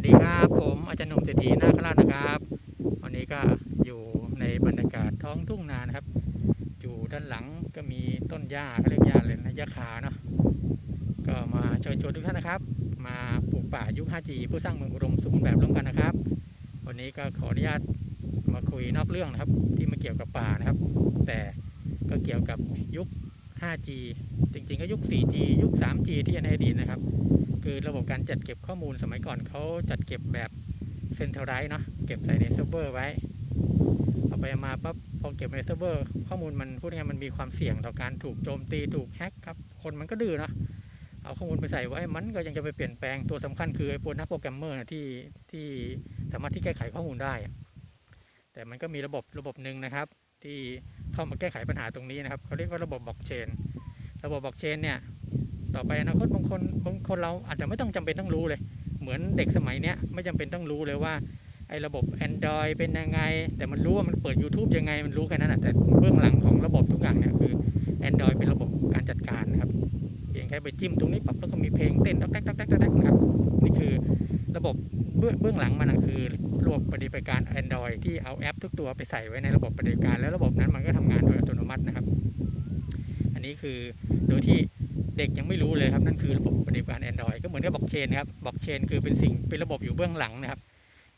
วัสดีครับ ผมอาจารย์หนุ่มเศรษฐีนาคราชนะครับ วันนี้ก็อยู่ในบรรยากาศท้องทุ่งนานะครับ อยู่ด้านหลังก็มีต้นหญ้าเขาเรียกหญ้าเลยนะหญ้าขาเนาะก็มาเชิญชวนทุกท่านนะครับ มาปลูกป่ายุค 5G เพื่อสร้างเมืองอุดมสมบูรณ์แบบร่วมกันนะครับ วันนี้ก็ขออนุญาตมาคุยนอกเรื่องนะครับ ที่มาเกี่ยวกับป่านะครับ แต่ก็เกี่ยวกับยุค 5G จริงๆก็ยุค 4G ยุค 3G ที่ในอดีตนะครับ คือระบบการจัดเก็บข้อมูลสมัยก่อนเขาจัดเก็บแบบเซ็นทรัลไรซ์เนาะเก็บใส่ในเซิร์ฟเวอร์ไว้ เอาไปมาปั๊บพอเก็บในเซิร์ฟเวอร์ ข้อมูลมันพูดง่ายมันมีความเสี่ยงต่อการถูกโจมตีถูกแฮ็กครับ คนมันก็ดื้อเนาะเอาข้อมูลไปใส่ไว้มันก็ยังจะไปเปลี่ยนแปลงตัวสำคัญคือไอ้พวกนักโปรแกรมเมอร์ที่ที่สามารถที่แก้ไขข้อมูลได้ แต่มันก็มีระบบระบบหนึ่งนะครับ ที่เข้ามาแก้ไขปัญหาตรงนี้นะครับเขาเรียกว่าระบบบล็อกเชน ระบบบล็อกเชนเนี่ยต่อไปอนาคตบางคนบางคนเราอาจจะไม่ต้องจำเป็นต้องรู้เลย เหมือนเด็กสมัยเนี้ยไม่จำเป็นต้องรู้เลยว่าไอ้ระบบ Android เป็นยังไง แต่มันรู้ว่ามันเปิด YouTube ยังไง มันรู้แค่นั้นแหะแต่เบื้องหลังของระบบทุกอย่างเนี่ยคือ Android เป็นระบบการจัดการนะครับเพียงแค่ไปจิ้มตรงนี้ปั๊บแล้วก็มีเพลงเต้นดักดักดักดักนะครับ ระบบเบื้องเบื้องหลังมันคือระบบปฏิบัติการ Android ที่เอาแอปทุกตัวไปใส่ไว้ในระบบปฏิบัติการ แล้วระบบนั้นมันก็ทำงานโดยอัตโนมัตินะครับ อันนี้คือโดยที่เด็กยังไม่รู้เลยครับ นั่นคือระบบปฏิบัติการ Android ก็เหมือนกับบล็อกเชนครับ บล็อกเชนคือเป็นสิ่งเป็นระบบอยู่เบื้องหลังนะครับ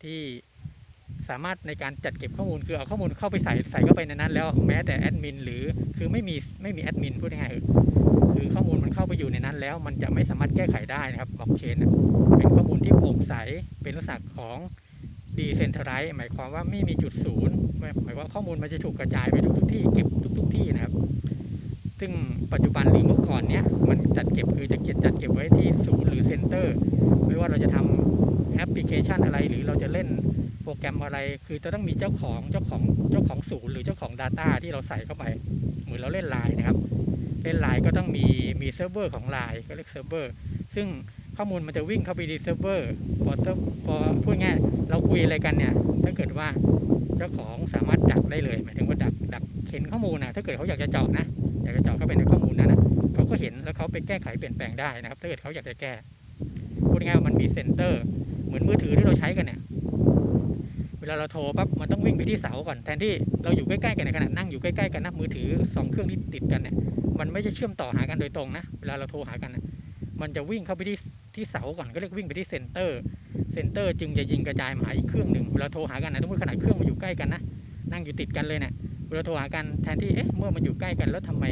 ที่ สามารถในการจัดเก็บข้อมูลคือเอาข้อมูลเข้าไปใส่ใส่เข้าไปในนั้นแล้วแม้แต่แอดมินหรือคือไม่มีไม่มีแอดมินพูดง่ายๆคือข้อมูลมันเข้าไปอยู่ในนั้นแล้ว มันจะไม่สามารถแก้ไขได้นะครับบล็อกเชนเป็นข้อมูลที่โปร่งใสเป็นลักษณะของดีเซนทรัลหมายความว่าไม่มีจุดศูนย์หมายว่าข้อมูลมันจะถูกกระจายไปทุกที่เก็บทุก ๆที่นะครับ ซึ่งปัจจุบันหรือเมื่อก่อนเนี้ยมันจัดเก็บคือจะเก็บจัดเก็บไว้ที่ศูนย์หรือเซ็นเตอร์ไม่ว่าเราจะทำแอปพลิเคชันอะไรหรือเราจะเล่น โปรแกรมอะไรคือจะต้องมีเจ้าของเจ้าของเจ้าของศูนย์หรือเจ้าของ Data ที่เราใส่เข้าไป เหมือนเราเล่นไลน์นะครับ เล่นไลน์ก็ต้องมีมีเซิร์ฟเวอร์ของไลน์ก็เรียกเซิร์ฟเวอร์ซึ่งข้อมูลมันจะวิ่งเข้าไปในเซิร์ฟเวอร์พอพอพูดง่ายเราคุยอะไรกันเนี่ย ถ้าเกิดว่าเจ้าของสามารถดักได้เลย หมายถึงว่าดักดักเข็นข้อมูลนะถ้าเกิดเขาอยากจะเจาะนะ อยากจะเจาะเข้าไปในข้อมูลนั้นนะเขาก็เห็นแล้วเขาไปแก้ไขเปลี่ยนแปลงได้นะครับ ถ้าเกิดเขาอยากจะแก้ พูดง่ายมันมีเซ็นเตอร์ เหมือนมือถือที่เราใช้กันเนี่ย เวลาเราโทรปั๊บมันต้องวิ่งไปที่เสาก่อนแทนที่เราอยู่ใกล้ๆกันในขณะนั่งอยู่ใกล้ๆกันนะมือถือสองเครื่องที่ติดกันเนี่ยมันไม่จะเชื่อมต่อหากันโดยตรงนะเวลาเราโทรหากันนะมันจะวิ่งเข้าไปที่ที่เสาก่อนก็เรียกวิ่งไปที่เซ็นเตอร์เซ็นเตอร์จึงจะยิงกระจายมาหาอีกเครื่องหนึ่งเวลาโทรหากันนะต้องขนาดเครื่องมันอยู่ใกล้กันนะนั่งอยู่ติดกันเลยเนี่ยเวลาโทรหากันแทนที่เอ๊ะเมื่อมันอยู่ใกล้กันแล้วทำไม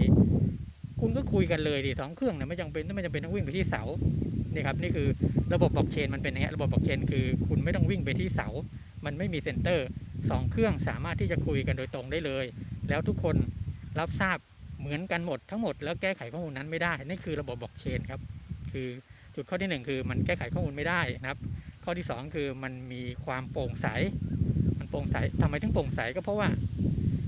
คุณก็คุยกันเลยดิสองเครื่องเนี่ยไม่จำเป็นไม่จำเป็นต้องวิ่งไปที่เสา นี่ครับนี่คือระบบบล็อกเชนมันเป็นอย่างเงี้ยระบบบล็อกเชนคือคุณไม่ต้องวิ่งไปที่เสา มันไม่มีเซ็นเตอร์สองเครื่องสามารถที่จะคุยกันโดยตรงได้เลย แล้วทุกคนรับทราบเหมือนกันหมดทั้งหมด แล้วแก้ไขข้อมูลนั้นไม่ได้นี่คือระบบบล็อกเชนครับคือจุดข้อที่หนึ่งคือมันแก้ไขข้อมูลไม่ได้นะครับ ข้อที่สองคือมันมีความโปร่งใส มันโปร่งใสทำไมถึงโปร่งใสก็เพราะว่า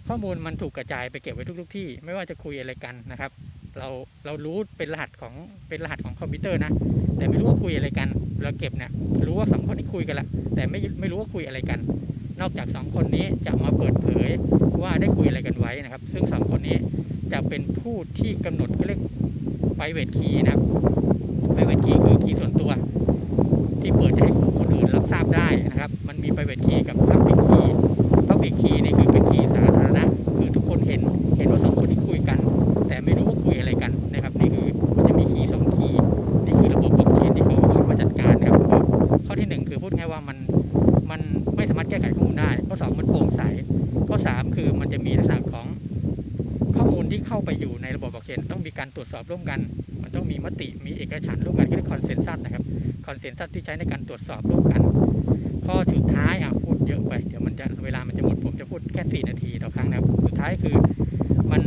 ข้อมูลมันถูกกระจายไปเก็บไว้ทุก ๆ ที่ ไม่ว่าจะคุยอะไรกันนะครับ เราเรารู้เป็นรหัสของเป็นรหัสของคอมพิวเตอร์นะ แต่ไม่รู้ว่าคุยอะไรกัน เราเก็บเนี่ยรู้ว่าสองคนนี้คุยกันละแต่ไม่ไม่รู้ว่าคุยอะไรกัน นอกจากสองคนนี้จะมาเปิดเผยว่าได้คุยอะไรกันไว้นะครับ ซึ่งสองคนนี้จะเป็นผู้ที่กำหนดก็เรียกไปเวทคีนะครับ private key คือคีย์ส่วนตัว หนึ่งคือพูดง่ายว่ามันมันไม่สามารถแก้ไขข้อมูลได้ ข้อสองมันโปร่งใส ข้อสามคือมันจะมีลักษณะของข้อมูลที่เข้าไปอยู่ในระบบบล็อกเชนต้องมีการตรวจสอบร่วมกัน มันต้องมีมติมีเอกฉันท์ร่วมกันเรียกคอนเซนแซสนะครับคอนเซนแซสที่ใช้ในการตรวจสอบร่วมกัน ข้อสุดท้ายอะพูดเยอะไปเดี๋ยวมันจะเวลามันจะหมดผมจะพูดแค่4นาทีต่อครั้งนะครับสุดท้ายคือมัน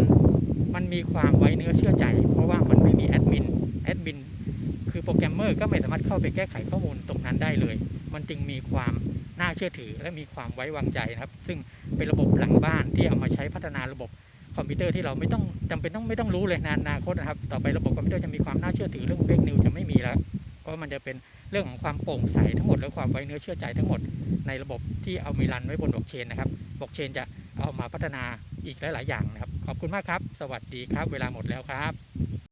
มันมีความไว้เนื้อเชื่อใจ เพราะว่ามันไม่มีแอดมินแอดมิน รแกรมเมอร์ก็ไม่สามารถเข้าไปแก้ไขข้อมูลตรงนั้นได้เลย มันจึงมีความน่าเชื่อถือและมีความไว้วางใจนะครับ ซึ่งเป็นระบบหลังบ้านที่เอามาใช้พัฒนาระบบคอมพิวเตอร์ที่เราไม่ต้องจำเป็นต้องไม่ต้องรู้เลยในอนาคตนะครับ ต่อไประบบคอมพิวเตอร์จะมีความน่าเชื่อถือเรื่องเฟกนิวจะไม่มีแล้ว เพราะมันจะเป็นเรื่องของความโปร่งใสทั้งหมดและความไว้เนื้อเชื่อใจทั้งหมดในระบบที่เอามีรันไว้บนบล็อกเชนนะครับบล็อกเชนจะเอามาพัฒนาอีกหลาย ๆ อย่างนะครับ ขอบคุณมากครับ สวัสดีครับ เวลาหมดแล้วครับ